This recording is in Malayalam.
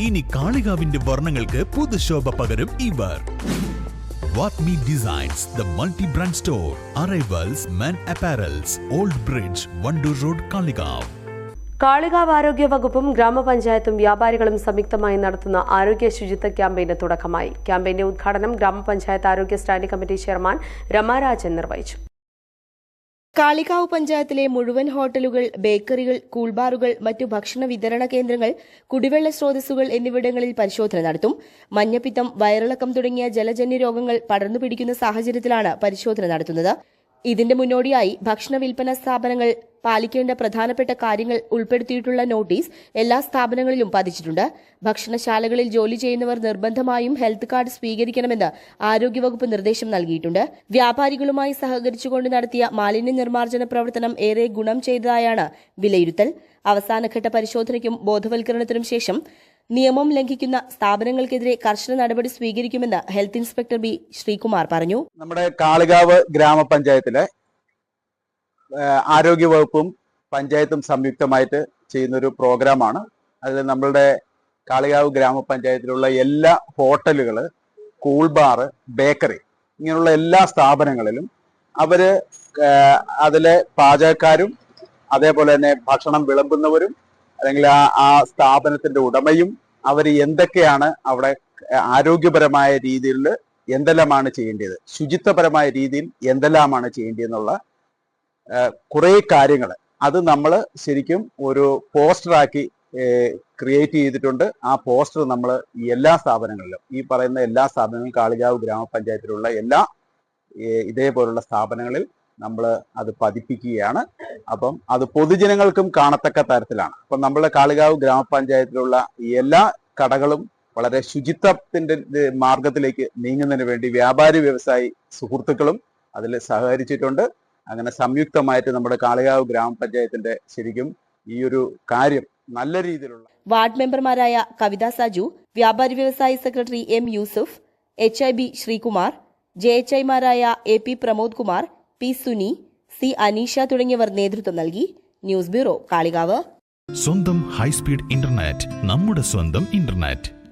ഇനി കാളികാവിന്റെ വർണങ്ങൾക്ക് പുതുശോഭ പകരും ഇവർ. വാട്ട്മി designs the multi brand store arrivals men apparels old bridge Wandoor road Kalikavu Kalikavu ആരോഗ്യ വകുപ്പും ഗ്രാമപഞ്ചായത്തും വ്യാപാരികളും സംയുക്തമായി നടത്തുന്ന ആരോഗ്യ ശുചിത്വ ക്യാമ്പയിന് തുടക്കമായി. ക്യാമ്പയിന്റെ ഉദ്ഘാടനം ഗ്രാമപഞ്ചായത്ത് ആരോഗ്യ സ്റ്റാൻഡിംഗ് കമ്മിറ്റി ചെയർമാൻ രമാരാജൻ നിർവഹിച്ചു. കാളികാവ് പഞ്ചായത്തിലെ മുഴുവൻ ഹോട്ടലുകൾ ബേക്കറികൾ കൂൾബാറുകൾ മറ്റു ഭക്ഷണ വിതരണ കേന്ദ്രങ്ങൾ കുടിവെള്ള സ്രോതസ്സുകൾ എന്നിവിടങ്ങളിൽ പരിശോധന നടത്തും. മഞ്ഞപ്പിത്തം വയറിളക്കം തുടങ്ങിയ ജലജന്യ രോഗങ്ങൾ പടർന്നു പിടിക്കുന്ന സാഹചര്യത്തിലാണ് പരിശോധന നടത്തുന്നത്. ഇതിന്റെ മുന്നോടിയായി ഭക്ഷണ വിൽപ്പന സ്ഥാപനങ്ങൾ പാലിക്കേണ്ട പ്രധാനപ്പെട്ട കാര്യങ്ങൾ ഉൾപ്പെടുത്തിയിട്ടുള്ള നോട്ടീസ് എല്ലാ സ്ഥാപനങ്ങളിലും പതിച്ചിട്ടുണ്ട്. ഭക്ഷണശാലകളിൽ ജോലി ചെയ്യുന്നവർ നിർബന്ധമായും ഹെൽത്ത് കാർഡ് സ്വീകരിക്കണമെന്ന് ആരോഗ്യവകുപ്പ് നിർദ്ദേശം നൽകിയിട്ടുണ്ട്. വ്യാപാരികളുമായി സഹകരിച്ചുകൊണ്ട് നടത്തിയ മാലിന്യ നിർമ്മാർജന പ്രവർത്തനം ഏറെ ഗുണം ചെയ്തതായാണ് വിലയിരുത്തൽ. അവസാനഘട്ട പരിശോധനയ്ക്കും ബോധവൽക്കരണത്തിനും ശേഷം നിയമം ലംഘിക്കുന്ന സ്ഥാപനങ്ങൾക്കെതിരെ കർശന നടപടി സ്വീകരിക്കുമെന്ന് ഹെൽത്ത് ഇൻസ്പെക്ടർ ബി ശ്രീകുമാർ പറഞ്ഞു. നമ്മുടെ കാളികാവ് ഗ്രാമപഞ്ചായത്തിലെ ആരോഗ്യ ആരോഗ്യവകുപ്പും പഞ്ചായത്തും സംയുക്തമായിട്ട് ചെയ്യുന്ന ഒരു പ്രോഗ്രാമാണ്. അതിൽ നമ്മളുടെ കാളികാവ് ഗ്രാമപഞ്ചായത്തിലുള്ള എല്ലാ ഹോട്ടലുകൾ കൂൾ ബാറ് ബേക്കറി ഇങ്ങനെയുള്ള എല്ലാ സ്ഥാപനങ്ങളിലും അവർ അതിലെ പാചകക്കാരും അതേപോലെ തന്നെ ഭക്ഷണം വിളമ്പുന്നവരും അല്ലെങ്കിൽ ആ ആ സ്ഥാപനത്തിന്റെ ഉടമയും അവർ എന്തൊക്കെയാണ് അവിടെ ആരോഗ്യപരമായ രീതിയിൽ എന്തെല്ലാമാണ് ചെയ്യേണ്ടത് ശുചിത്വപരമായ രീതിയിൽ എന്തെല്ലാമാണ് ചെയ്യേണ്ടതെന്നുള്ള കുറേ കാര്യങ്ങൾ. അത് നമ്മൾ ശരിക്കും ഒരു പോസ്റ്ററാക്കി ക്രിയേറ്റ് ചെയ്തിട്ടുണ്ട്. ആ പോസ്റ്റർ നമ്മൾ എല്ലാ സ്ഥാപനങ്ങളിലും ഈ പറയുന്ന എല്ലാ സ്ഥാപനങ്ങളും കാളികാവ് ഗ്രാമപഞ്ചായത്തിലുള്ള എല്ലാ ഇതേപോലുള്ള സ്ഥാപനങ്ങളിൽ നമ്മൾ അത് പതിപ്പിക്കുകയാണ്. അപ്പം അത് പൊതുജനങ്ങൾക്കും കാണത്തക്ക തരത്തിലാണ്. അപ്പം നമ്മളെ കാളികാവ് ഗ്രാമപഞ്ചായത്തിലുള്ള എല്ലാ കടകളും വളരെ ശുചിത്വത്തിന്റെ മാർഗത്തിലേക്ക് നീങ്ങുന്നതിന് വേണ്ടി വ്യാപാരി വ്യവസായി സുഹൃത്തുക്കളും അതിൽ സഹകരിച്ചിട്ടുണ്ട്. അങ്ങനെ സംയുക്തമായിട്ട് നമ്മുടെ കാളികാവ് ഗ്രാമപഞ്ചായത്തിന്റെ ശരിക്കും ഈ ഒരു കാര്യം നല്ല രീതിയിലുള്ള വാർഡ് മെമ്പർമാരായ കവിത സാജു വ്യാപാരി വ്യവസായി secretary M Yusuf H I B Sreekumar J H ഐമാരായ A P Pramod Kumar P Suni C Aneesha തുടങ്ങിയവർ നേതൃത്വം നൽകി. News bureau Kalikavu. സ്വന്തം ഹൈസ്പീഡ് ഇന്റർനെറ്റ് നമ്മുടെ സ്വന്തം ഇന്റർനെറ്റ്.